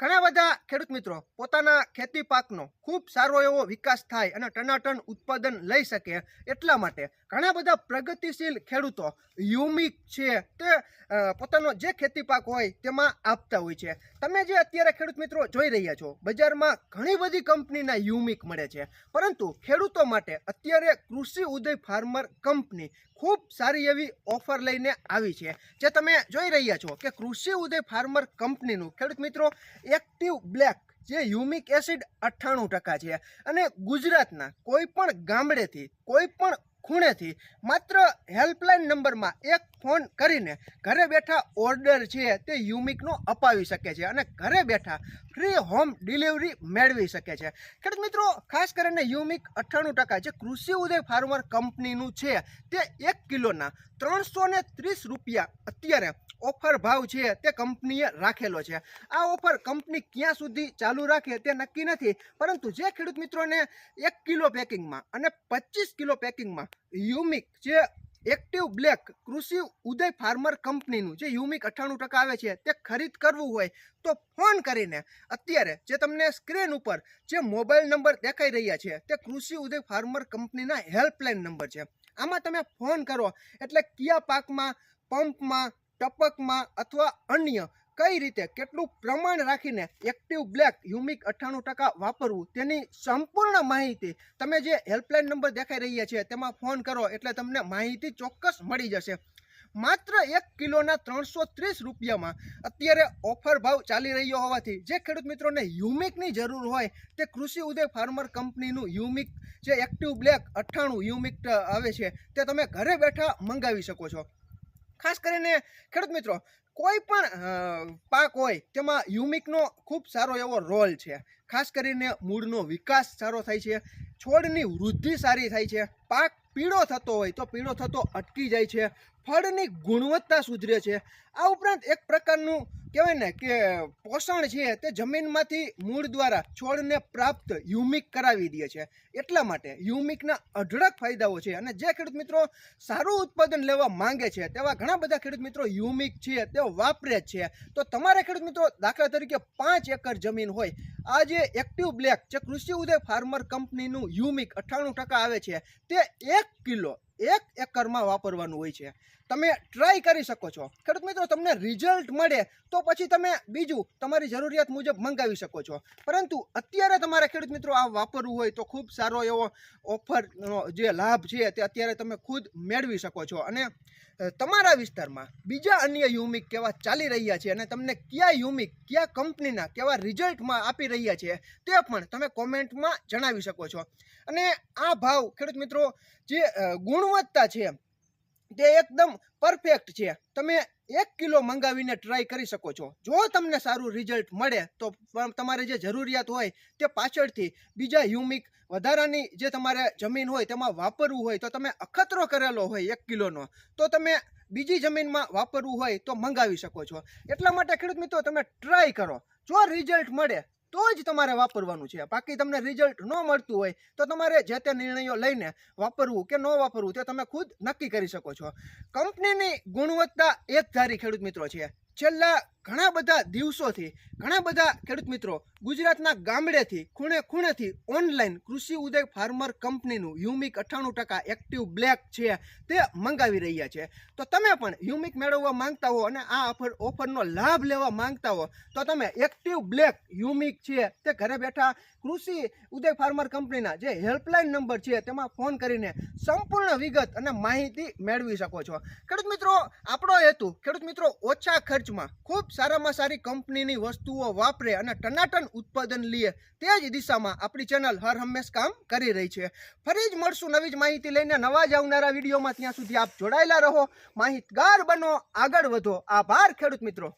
ઘણા બધા ખેડૂત મિત્રો પોતાના ખેતી પાકનો ખૂબ સારો એવો વિકાસ થાય અને ટનાટન ઉત્પાદન લઈ શકે એટલા માટે ઘણા બધા પ્રગતિશીલ ખેડૂતો યુમિક છે તે પોતાનો જે ખેતી પાક હોય તેમાં આપતા હોય છે. તમે જે અત્યારે ખેડૂત મિત્રો જોઈ રહ્યા છો, બજારમાં ઘણી બધી કંપનીના યુમિક મળે છે. પરંતુ ખેડૂતો માટે અત્યારે કૃષિ ઉદય ફાર્મર કંપની ખૂબ સારી એવી ઓફર લઈને આવી છે. જે તમે જોઈ રહ્યા છો કે કૃષિ ઉદય ફાર્મર કંપનીનું ખેડૂત મિત્રો એક્ટિવ બ્લેક જે યુમિક એસિડ અઠ્ઠાણું ટકા છે. અને ગુજરાતના કોઈ પણ ગામડેથી, કોઈ પણ ખૂણેથી માત્ર હેલ્પલાઇન નંબરમાં એક ફોન કરીને ઘરે બેઠા ઓર્ડર છે તે યુમિકનો અપાવી શકે છે અને ઘરે બેઠા ફ્રી હોમ ડિલિવરી મેળવી શકે છે. ખેડૂત મિત્રો, ખાસ કરીને યુમિક અઠ્ઠાણું ટકા જે કૃષિ ઉદય ફાર્મર કંપનીનું છે તે એક કિલોના ત્રણસો ત્રીસ રૂપિયા અત્યારે ઓફર ભાવ છે તે કંપનીએ રાખેલો છે. આ ઓફર કંપની ક્યાં સુધી ચાલુ રાખે તે નક્કી નથી, પરંતુ જે ખેડૂત મિત્રોને એક કિલો પેકિંગમાં અને પચીસ કિલો પેકિંગમાં યુમિક જે એક્ટિવ બ્લેક કૃષિ ઉદય ફાર્મર કંપનીનું જે યુમિક અઠ્ઠાણું ટકા આવે છે તે ખરીદ કરવું હોય તો ફોન કરીને અત્યારે જે તમને સ્ક્રીન ઉપર જે મોબાઈલ નંબર દેખાઈ રહ્યા છે તે કૃષિ ઉદય ફાર્મર કંપનીના હેલ્પલાઇન નંબર છે. આમાં તમે ફોન કરો એટલે કયા પાકમાં, પંપમાં ટપકમાં અથવા અન્ય કઈ રીતે કેટલું પ્રમાણ રાખીને એક્ટિવ બ્લેક યુમિક અઠ્ઠાણું ટકા વાપરવું તેની સંપૂર્ણ માહિતી તમે જે હેલ્પલાઇન નંબર દેખાઈ રહ્યા છે તેમાં ફોન કરો એટલે તમને માહિતી ચોક્કસ મળી જશે. માત્ર એક કિલોના ત્રણસો ત્રીસ રૂપિયામાં અત્યારે ઓફર ભાવ ચાલી રહ્યો હોવાથી જે ખેડૂત મિત્રોને યુમિકની જરૂર હોય તે કૃષિ ઉદય ફાર્મર કંપનીનું યુમિક જે એક્ટિવ બ્લેક અઠ્ઠાણું યુમિક આવે છે તે તમે ઘરે બેઠા મંગાવી શકો છો. ખાસ કરીને ખેડૂત મિત્રો, કોઈ પણ પાક હોય તેમાં યુમિકનો ખૂબ સારો એવો રોલ છે. ખાસ કરીને મૂળનો વિકાસ સારો થાય છે, છોડની વૃદ્ધિ સારી થાય છે, પાક પીળો થતો હોય તો પીળો થતો અટકી જાય છે ફળની ગુણવત્તા સુધરે છે. આ ઉપરાંત એક પ્રકારનું કહેવાય ને કે પોષણ છે તે જમીનમાંથી મૂળ દ્વારા છોડને પ્રાપ્ત યુમિક કરાવી દે છે. એટલા માટે યુમિકના અઢળક ફાયદાઓ છે અને જે ખેડૂત મિત્રો સારું ઉત્પાદન લેવા માંગે છે તેવા ઘણા બધા ખેડૂત મિત્રો યુમિક છે તેઓ વાપરે જ છે. તો તમારે ખેડૂત મિત્રો દાખલા તરીકે પાંચ એકર જમીન હોય આ જે એક્ટિવ બ્લેક જે કૃષિ ઉદય ફાર્મર કંપનીનું યુમિક અઠ્ઠાણું ટકા આવે છે, તે એક કિલો એક એકરમાં વાપરવાનું હોય છે. તમે ટ્રાય કરી શકો છો. ખેડૂત મિત્રો, તમને રિઝલ્ટ મળે તો પછી તમે બીજું તમારી જરૂરિયાત મુજબ મંગાવી શકો છો. પરંતુ અત્યારે તમારે ખેડૂત મિત્રો આ વાપરવું હોય તો ખૂબ સારો એવો ઓફરનો જે લાભ છે તે અત્યારે તમે ખુદ મેળવી શકો છો. અને તમારા વિસ્તારમાં બીજા અન્ય યુમિક કેવા ચાલી રહ્યા છે અને તમને કયા યુમિક, કયા કંપનીના કેવા રિઝલ્ટમાં આપી રહ્યા છે તે પણ તમે કોમેન્ટમાં જણાવી શકો છો. અને આ ભાવ ખેડૂત મિત્રો, જે ગુણવત્તા છે તે એકદમ પરફેક્ટ છે. તમે એક કિલો મંગાવીને ટ્રાય કરી શકો છો. જો તમને સારું રિઝલ્ટ મળે, તો તમારે જે જરૂરિયાત હોય તે પાછળથી બીજા હ્યુમિક વધારાની જે તમારે જમીન હોય તેમાં વાપરવું હોય તો તમે અખતરો કરેલો હોય એક કિલોનો. તો તમે બીજી જમીનમાં વાપરવું હોય તો મંગાવી શકો છો. એટલા માટે ખેડૂત મિત્રો, તમે ટ્રાય કરો. જો રિઝલ્ટ મળે તો જ તમારે વાપરવાનું છે. બાકી તમને રિઝલ્ટ ન મળતું હોય તો તમારે જે તે નિર્ણયો લઈને વાપરવું કે ન વાપરવું તે તમે ખુદ નક્કી કરી શકો છો. કંપનીની ગુણવત્તા એક ધારી ખેડૂત મિત્રો છે. છેલ્લા ઘણા બધા દિવસોથી, ઘણા બધા ખેડૂત મિત્રો ગુજરાતના ગામડેથી, ખૂણે ખૂણેથી ઓનલાઈન કૃષિ ઉદય ફાર્મર કંપનીનું યુમિક અઠ્ઠાણું ટકા એક્ટિવ બ્લેક છે તે મંગાવી રહ્યા છે. તો તમે પણ યુમિક મેળવવા માંગતા હો અને આ ઓફર ઓફરનો લાભ લેવા માંગતા હો, તો તમે એક્ટિવ બ્લેક યુમિક છે તે ઘરે બેઠા કૃષિ ઉદય ફાર્મર કંપનીના જે હેલ્પલાઇન નંબર છે તેમાં ફોન કરીને સંપૂર્ણ વિગત અને માહિતી મેળવી શકો છો. ખેડૂત મિત્રો, આપણો હેતુ ખેડૂત મિત્રો ઓછા ખર્ચમાં ખૂબ સારામાં સારી કંપનીની વસ્તુઓ વાપરે અને ટનાટન ઉત્પાદન લે, તે જ દિશામાં આપણી ચેનલ હર હંમેશ કામ કરી રહી છે. ફરી જ મળશું નવી જ માહિતી લઈને નવા જ આવનારા વિડીયોમાં. ત્યાં સુધી આપ જોડાયેલા રહો. માહિતગાર બનો, આગળ વધો. આભાર ખેડૂત મિત્રો.